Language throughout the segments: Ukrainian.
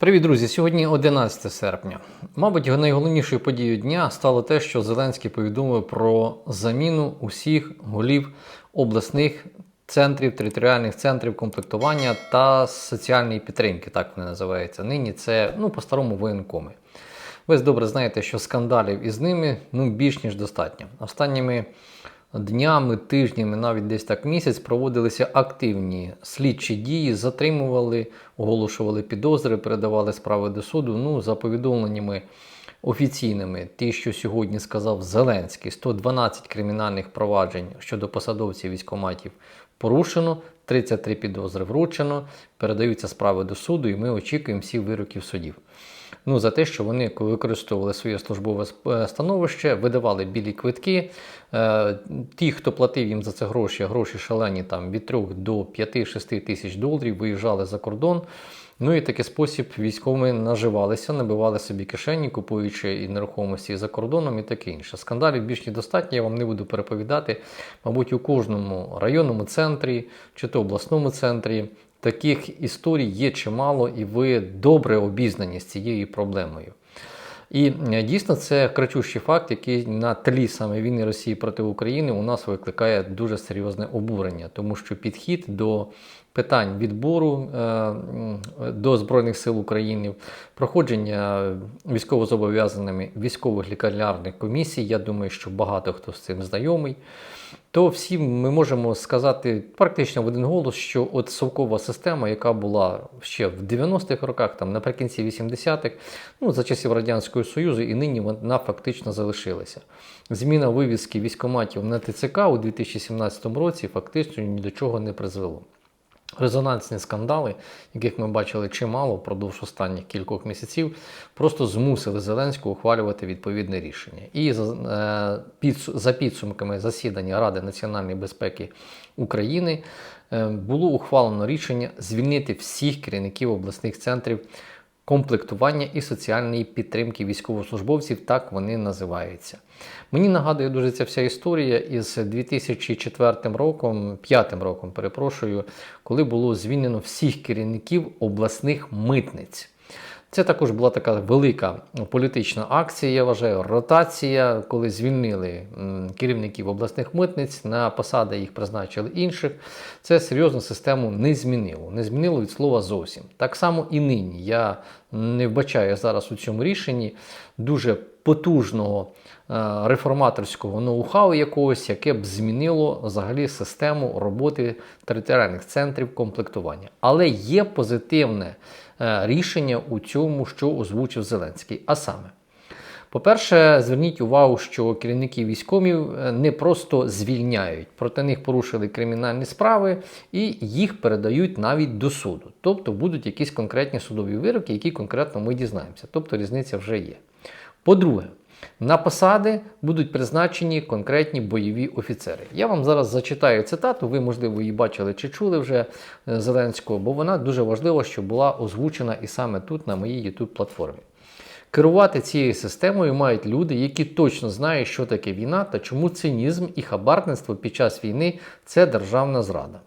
Привіт, друзі! Сьогодні 11 серпня. Мабуть, найголовнішою подією дня стало те, що Зеленський повідомив про заміну усіх голів обласних центрів, територіальних центрів комплектування та соціальної підтримки, так вони називаються. Нині це ну, по-старому воєнкоми. Ви добре знаєте, що скандалів із ними ну, більш ніж достатньо. Останніми днями, тижнями, навіть десь так місяць проводилися активні слідчі дії, затримували, оголошували підозри, передавали справи до суду. Ну, за повідомленнями офіційними, ті, що сьогодні сказав Зеленський, 112 кримінальних проваджень щодо посадовців військоматів порушено, 33 підозри вручено, передаються справи до суду, і ми очікуємо всіх вироків судів. Ну, за те, що вони використовували своє службове становище, видавали білі квитки. Е, ті, хто платив їм за це гроші, гроші шалені там від 3 до 5-6 тисяч доларів, виїжджали за кордон. Ну і такий спосіб військові наживалися, набивали собі кишені, купуючи і нерухомості за кордоном, і таке інше. Скандалів більш ніж достатньо, я вам не буду переповідати. Мабуть, у кожному районному центрі чи то обласному центрі таких історій є чимало, і ви добре обізнані з цією проблемою. І е, дійсно це кричущий факт, який на тлі саме війни Росії проти України у нас викликає дуже серйозне обурення, тому що підхід до питань відбору е, до Збройних сил України, проходження військовозобов'язаними військових лікарнярних комісій, я думаю, що багато хто з цим знайомий. То всі ми можемо сказати практично в один голос, що от совкова система, яка була ще в 90-х роках, там наприкінці 80-х, ну за часів Радянського Союзу, і нині вона фактично залишилася. Зміна вивіски військоматів на ТЦК у 2017 році фактично ні до чого не призвело. Резонансні скандали, яких ми бачили чимало впродовж останніх кількох місяців, просто змусили Зеленського ухвалювати відповідне рішення. І за, е, підсумками засідання Ради національної безпеки України е, було ухвалено рішення звільнити всіх керівників обласних центрів комплектування і соціальної підтримки військовослужбовців, так вони називаються. Мені нагадує дуже ця вся історія із 2004 роком, 5 роком, перепрошую, коли було звільнено всіх керівників обласних митниць. Це також була така велика політична акція, я вважаю, ротація, коли звільнили керівників обласних митниць, на посади їх призначили інших. Це серйозно систему не змінило. Не змінило від слова зовсім. Так само і нині. Я не вбачаю зараз у цьому рішенні дуже потужного е, реформаторського ноу-хау якогось, яке б змінило взагалі систему роботи територіальних центрів комплектування. Але є позитивне е, рішення у цьому, що озвучив Зеленський. А саме, по-перше, зверніть увагу, що керівники військомів е, не просто звільняють, проти них порушили кримінальні справи і їх передають навіть до суду. Тобто будуть якісь конкретні судові вироки, які конкретно ми дізнаємося. Тобто різниця вже є. По-друге, на посади будуть призначені конкретні бойові офіцери. Я вам зараз зачитаю цитату, ви, можливо, її бачили чи чули вже е, Зеленського, бо вона дуже важлива, що була озвучена і саме тут, на моїй youtube платформі. Керувати цією системою мають люди, які точно знають, що таке війна та чому цинізм і хабарництво під час війни це державна зрада.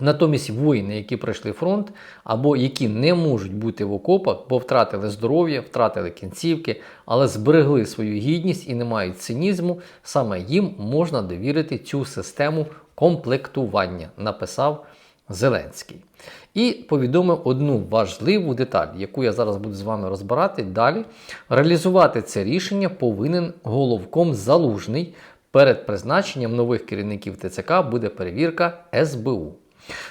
Натомість воїни, які пройшли фронт, або які не можуть бути в окопах, бо втратили здоров'я, втратили кінцівки, але зберегли свою гідність і не мають цинізму, саме їм можна довірити цю систему комплектування, написав Зеленський. І повідомив одну важливу деталь, яку я зараз буду з вами розбирати далі. Реалізувати це рішення повинен головком залужний. Перед призначенням нових керівників ТЦК буде перевірка СБУ.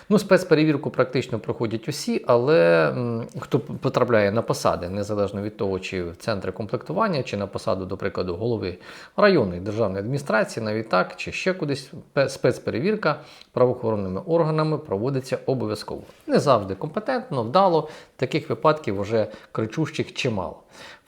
Ну, спецперевірку практично проходять усі, але хто потрапляє на посади, незалежно від того, чи в центри комплектування, чи на посаду, до прикладу, голови районної державної адміністрації, навіть так, чи ще кудись, спецперевірка правоохоронними органами проводиться обов'язково. Не завжди компетентно, вдало, таких випадків вже кричущих чимало.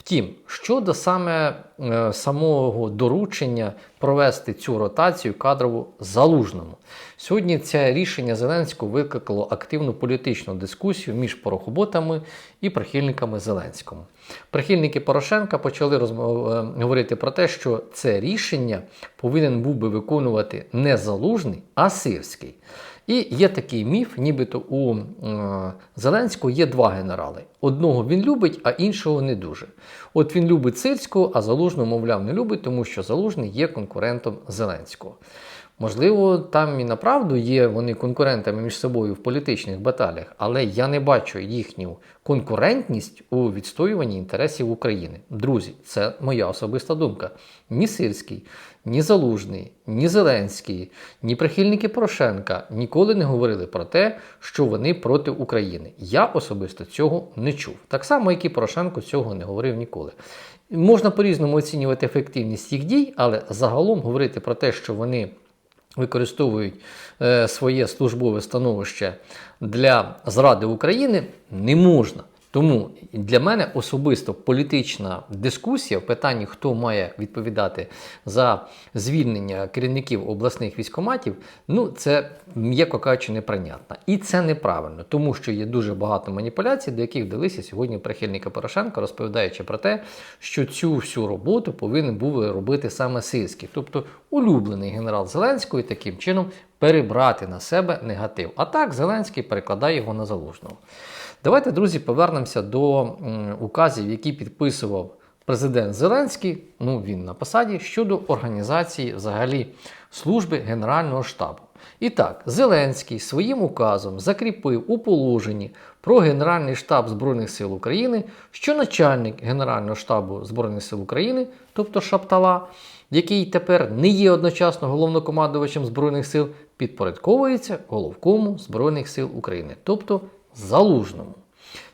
Втім, щодо саме е, самого доручення провести цю ротацію кадрову залужному, сьогодні це рішення Зеленського викликало активну політичну дискусію між порохоботами і прихильниками Зеленського. Прихильники Порошенка почали е, говорити про те, що це рішення повинен був би виконувати не залужний, а сирський. І є такий міф, нібито у е, Зеленського є два генерали. Одного він любить, а іншого не дуже. От він любить Сирського, а Залужного, мовляв, не любить, тому що Залужний є конкурентом Зеленського. Можливо, там і направду є вони конкурентами між собою в політичних баталіях, але я не бачу їхню конкурентність у відстоюванні інтересів України. Друзі, це моя особиста думка. Ні Сирський, ні Залужний, ні Зеленський, ні прихильники Порошенка ніколи не говорили про те, що вони проти України. Я особисто цього не чув. Так само, як і Порошенко цього не говорив ніколи. Можна по-різному оцінювати ефективність їх дій, але загалом говорити про те, що вони використовують е, своє службове становище для зради України, не можна. Тому для мене особисто політична дискусія в питанні, хто має відповідати за звільнення керівників обласних військоматів, ну це м'яко кажучи, неприйнятно. І це неправильно, тому що є дуже багато маніпуляцій, до яких вдалися сьогодні прихильники Порошенка, розповідаючи про те, що цю всю роботу повинен був робити саме Сирський, тобто улюблений генерал Зеленського, таким чином перебрати на себе негатив. А так Зеленський перекладає його на залужного. Давайте, друзі, повернемося до указів, які підписував президент Зеленський. Ну він на посаді щодо організації взагалі служби Генерального штабу. І так, Зеленський своїм указом закріпив у положенні про Генеральний штаб Збройних сил України, що начальник Генерального штабу Збройних сил України, тобто Шаптала, який тепер не є одночасно головнокомандувачем Збройних сил, підпорядковується головкому Збройних сил України, тобто Залужному.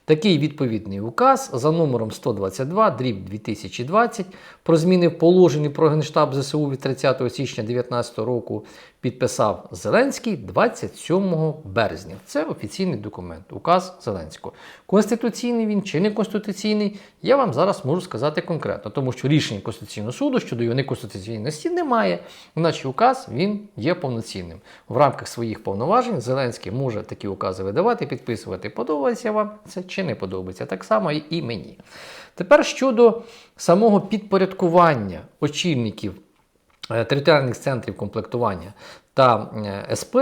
Такий відповідний указ за номером 122 дріб 2020 про зміни в положенні про Генштаб ЗСУ від 30 січня 2019 року підписав Зеленський 27 березня. Це офіційний документ, указ Зеленського. Конституційний він чи не конституційний, я вам зараз можу сказати конкретно, тому що рішення Конституційного суду щодо його неконституційності немає, іначе указ він є повноцінним. В рамках своїх повноважень Зеленський може такі укази видавати, підписувати. Подобається вам це чи не подобається. Так само і мені. Тепер щодо самого підпорядкування очільників е, територіальних центрів комплектування та е, СП,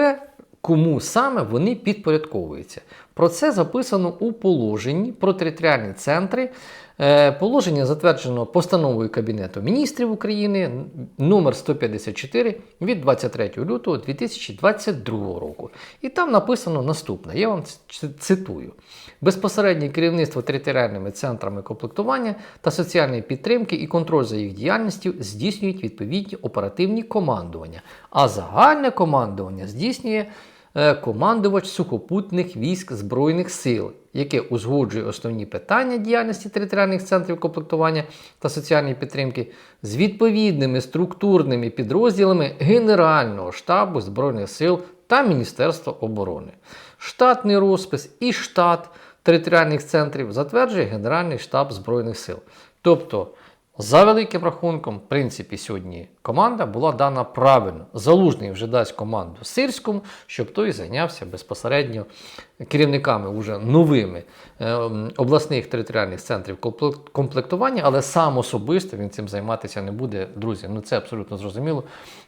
кому саме вони підпорядковуються. Про це записано у положенні про територіальні центри. Е, Положення затверджено постановою Кабінету міністрів України номер 154 від 23 лютого 2022 року. І там написано наступне: я вам цитую: безпосереднє керівництво територіальними центрами комплектування та соціальної підтримки і контроль за їх діяльністю здійснюють відповідні оперативні командування, а загальне командування здійснює командувач сухопутних військ Збройних сил, яке узгоджує основні питання діяльності територіальних центрів комплектування та соціальної підтримки з відповідними структурними підрозділами Генерального штабу Збройних сил та Міністерства оборони. Штатний розпис і штат територіальних центрів затверджує Генеральний штаб Збройних сил. Тобто, за великим рахунком, в принципі, сьогодні команда була дана правильно. Залужний вже дасть команду Сирському, щоб той зайнявся безпосередньо керівниками уже новими е, обласних територіальних центрів комплектування, але сам особисто він цим займатися не буде. Друзі, ну це абсолютно зрозуміло.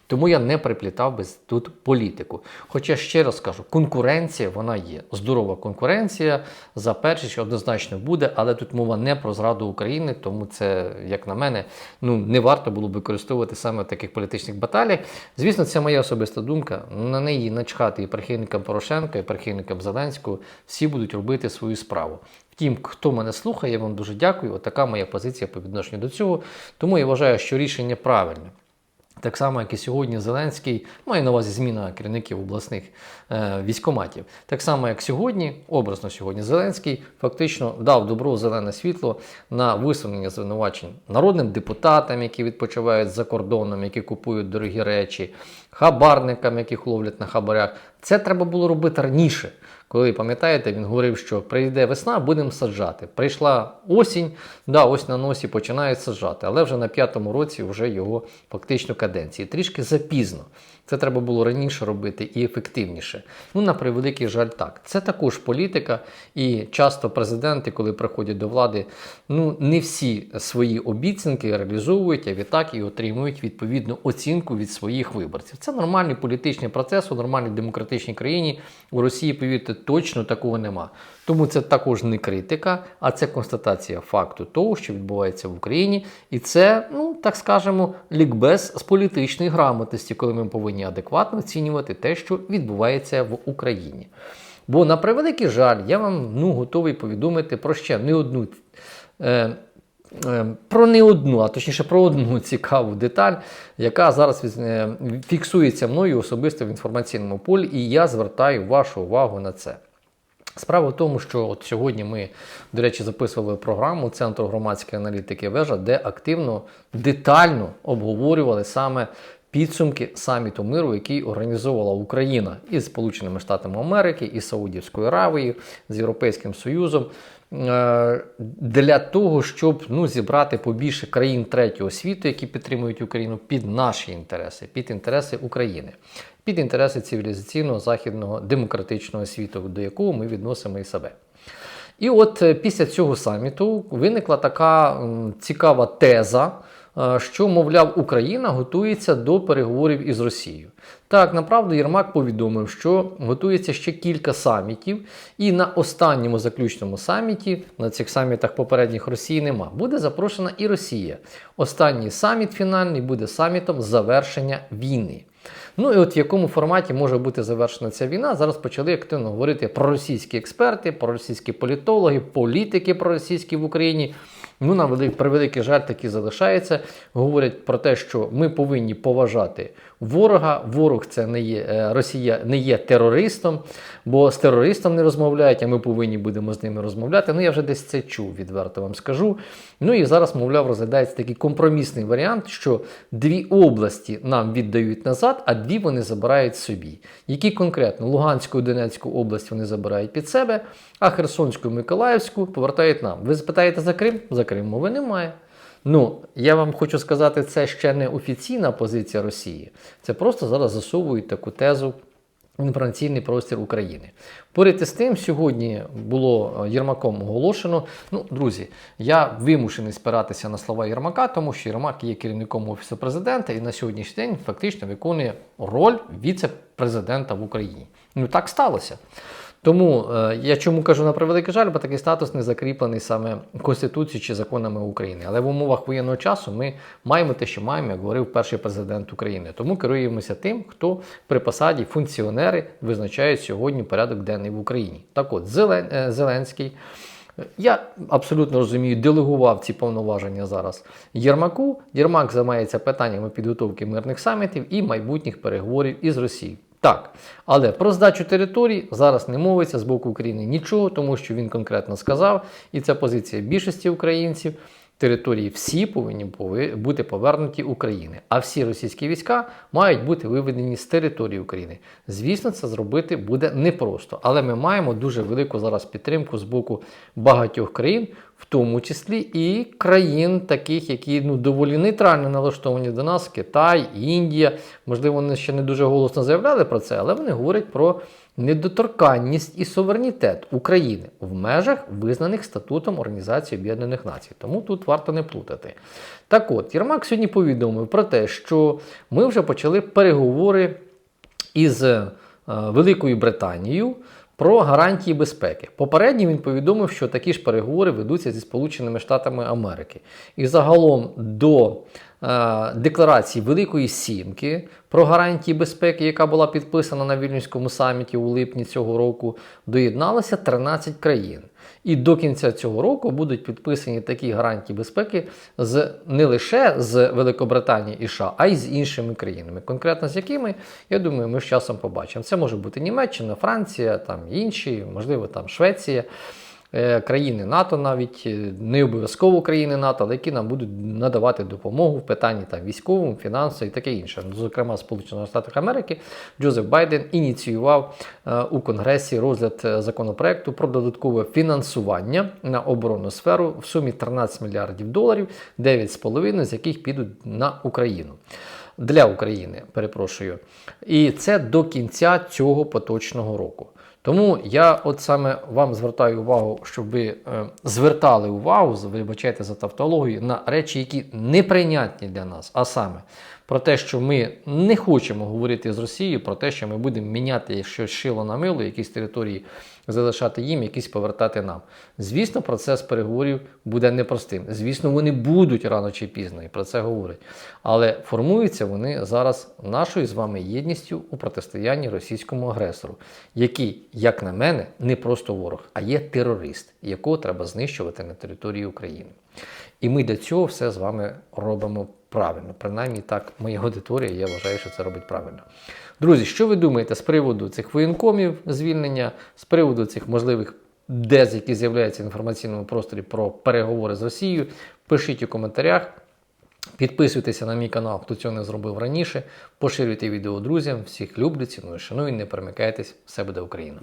Тому я не приплітав би тут політику. Хоча ще раз кажу, конкуренція вона є. Здорова конкуренція за першість однозначно буде, але тут мова не про зраду України, тому це, як на мене, ну не варто було б використовувати саме таких політичних баталіях. Звісно, це моя особиста думка. На неї начхати і прихильникам Порошенка, і прихильникам Зеленського. Всі будуть робити свою справу. Втім, хто мене слухає, я вам дуже дякую. Отака моя позиція по відношенню до цього. Тому я вважаю, що рішення правильне. Так само, як і сьогодні Зеленський має на увазі зміна керівників обласних е, військоматів. Так само, як сьогодні, образно сьогодні, Зеленський фактично дав добро зелене світло на висунення звинувачень народним депутатам, які відпочивають за кордоном, які купують дорогі речі, хабарникам, яких ловлять на хабарях. Це треба було робити раніше. Коли пам'ятаєте, він говорив, що прийде весна, будемо саджати. Прийшла осінь, да, ось на носі починають саджати, але вже на п'ятому році вже його фактично каденції. Трішки запізно. Це треба було раніше робити і ефективніше. Ну, на превеликий жаль, так. Це також політика, і часто президенти, коли приходять до влади, ну не всі свої обіцянки реалізовують, а відтак і отримують відповідну оцінку від своїх виборців. Це нормальний політичний процес у нормальній демократичній країні. У Росії, повірте, точно такого нема. Тому це також не критика, а це констатація факту того, що відбувається в Україні, і це, ну так скажемо, лікбез з політичної грамотності, коли ми повинні адекватно оцінювати те, що відбувається в Україні. Бо на превеликий жаль, я вам ну, готовий повідомити про ще не одну. Е, е, про не одну, а точніше про одну цікаву деталь, яка зараз е, фіксується мною особисто в інформаційному полі, і я звертаю вашу увагу на це. Справа в тому, що от сьогодні ми, до речі, записували програму Центру громадської аналітики Вежа, де активно, детально обговорювали саме підсумки саміту миру, який організовувала Україна із Сполученими Штатами Америки, із Саудівською Аравією, з Європейським Союзом. е, Для того, щоб ну, зібрати побільше країн третього світу, які підтримують Україну, під наші інтереси, під інтереси України, під інтереси цивілізаційного західного демократичного світу, до якого ми відносимо і себе. І от е, після цього саміту виникла така цікава теза, що, мовляв, Україна готується до переговорів із Росією. Так, направду Єрмак повідомив, що готується ще кілька самітів, і на останньому заключному саміті, на цих самітах попередніх Росії нема, буде запрошена і Росія. Останній саміт фінальний буде самітом завершення війни. Ну і от в якому форматі може бути завершена ця війна, зараз почали активно говорити про російські експерти, про російські політологи, політики проросійські в Україні. Ну, на велик, превеликий жаль, таки залишається. Говорять про те, що ми повинні поважати ворога. Ворог це не є е, Росія не є терористом, бо з терористом не розмовляють, а ми повинні будемо з ними розмовляти. Ну я вже десь це чув, відверто вам скажу. Ну і зараз, мовляв, розглядається такий компромісний варіант, що дві області нам віддають назад, а дві вони забирають собі. Які конкретно Луганську і Донецьку область вони забирають під себе, а Херсонську і Миколаївську повертають нам. Ви запитаєте за Крим? За Крим мови немає. Ну, я вам хочу сказати, це ще не офіційна позиція Росії. Це просто зараз засовують таку тезу в інформаційний простір України. Поряд із тим, сьогодні було е, Єрмаком оголошено. Ну, друзі, я вимушений спиратися на слова Єрмака, тому що Єрмак є керівником офісу президента і на сьогоднішній день фактично виконує роль віце-президента в Україні. Ну так сталося. Тому е, я чому кажу на превеликий жаль, бо такий статус не закріплений саме Конституцією чи законами України. Але в умовах воєнного часу ми маємо те, що маємо, як говорив перший президент України. Тому керуємося тим, хто при посаді функціонери визначають сьогодні порядок денний в Україні. Так от, Зелен, е, Зеленський. Я абсолютно розумію, делегував ці повноваження зараз Єрмаку. Єрмак займається питаннями підготовки мирних самітів і майбутніх переговорів із Росією. Так, але про здачу територій зараз не мовиться з боку України нічого, тому що він конкретно сказав, і це позиція більшості українців. Території всі повинні бути повернуті України, а всі російські війська мають бути виведені з території України. Звісно, це зробити буде непросто, але ми маємо дуже велику зараз підтримку з боку багатьох країн, в тому числі і країн, таких, які ну доволі нейтрально налаштовані до нас: Китай, Індія. Можливо, вони ще не дуже голосно заявляли про це, але вони говорять про недоторканність і суверенітет України в межах, визнаних статутом Організації Об'єднаних Націй. Тому тут варто не плутати. Так от, Єрмак сьогодні повідомив про те, що ми вже почали переговори із е, Великою Британією. Про гарантії безпеки. Попередньо він повідомив, що такі ж переговори ведуться зі Сполученими Штатами Америки. І загалом до е, декларації Великої Сімки про гарантії безпеки, яка була підписана на Вільнюському саміті у липні цього року, доєдналося 13 країн. І до кінця цього року будуть підписані такі гарантії безпеки з не лише з Великобританії і США, а й з іншими країнами. Конкретно з якими, я думаю, ми з часом побачимо. Це може бути Німеччина, Франція, там інші, можливо, там Швеція. Е, Країни НАТО навіть е, не обов'язково країни НАТО, але які нам будуть надавати допомогу в питанні там військовому, фінансовому і таке інше. Ну, Зокрема, Сполучених Штатів Америки Джозеф Байден ініціював е, у Конгресі розгляд законопроекту про додаткове фінансування на оборонну сферу в сумі 13 мільярдів доларів, 9,5 з яких підуть на Україну. для України, перепрошую. І це до кінця цього поточного року. Тому я от саме вам звертаю увагу, щоб ви е, звертали увагу, вибачайте за тавтологію, на речі, які неприйнятні для нас, а саме про те, що ми не хочемо говорити з Росією, про те, що ми будемо міняти щось шило на мило, якісь території залишати їм, якісь повертати нам. Звісно, процес переговорів буде непростим. Звісно, вони будуть рано чи пізно, і про це говорять. Але формуються вони зараз нашою з вами єдністю у протистоянні російському агресору, який, як на мене, не просто ворог, а є терорист, якого треба знищувати на території України. І ми для цього все з вами робимо правильно. Принаймні так, моя аудиторія, я вважаю, що це робить правильно. Друзі, що ви думаєте з приводу цих воєнкомів звільнення, з приводу цих можливих дез, які з'являються в інформаційному просторі про переговори з Росією? Пишіть у коментарях. Підписуйтеся на мій канал, хто цього не зробив раніше. Поширюйте відео друзям. Всіх люблю, ціную, шаную, не перемикайтесь. Все буде Україна!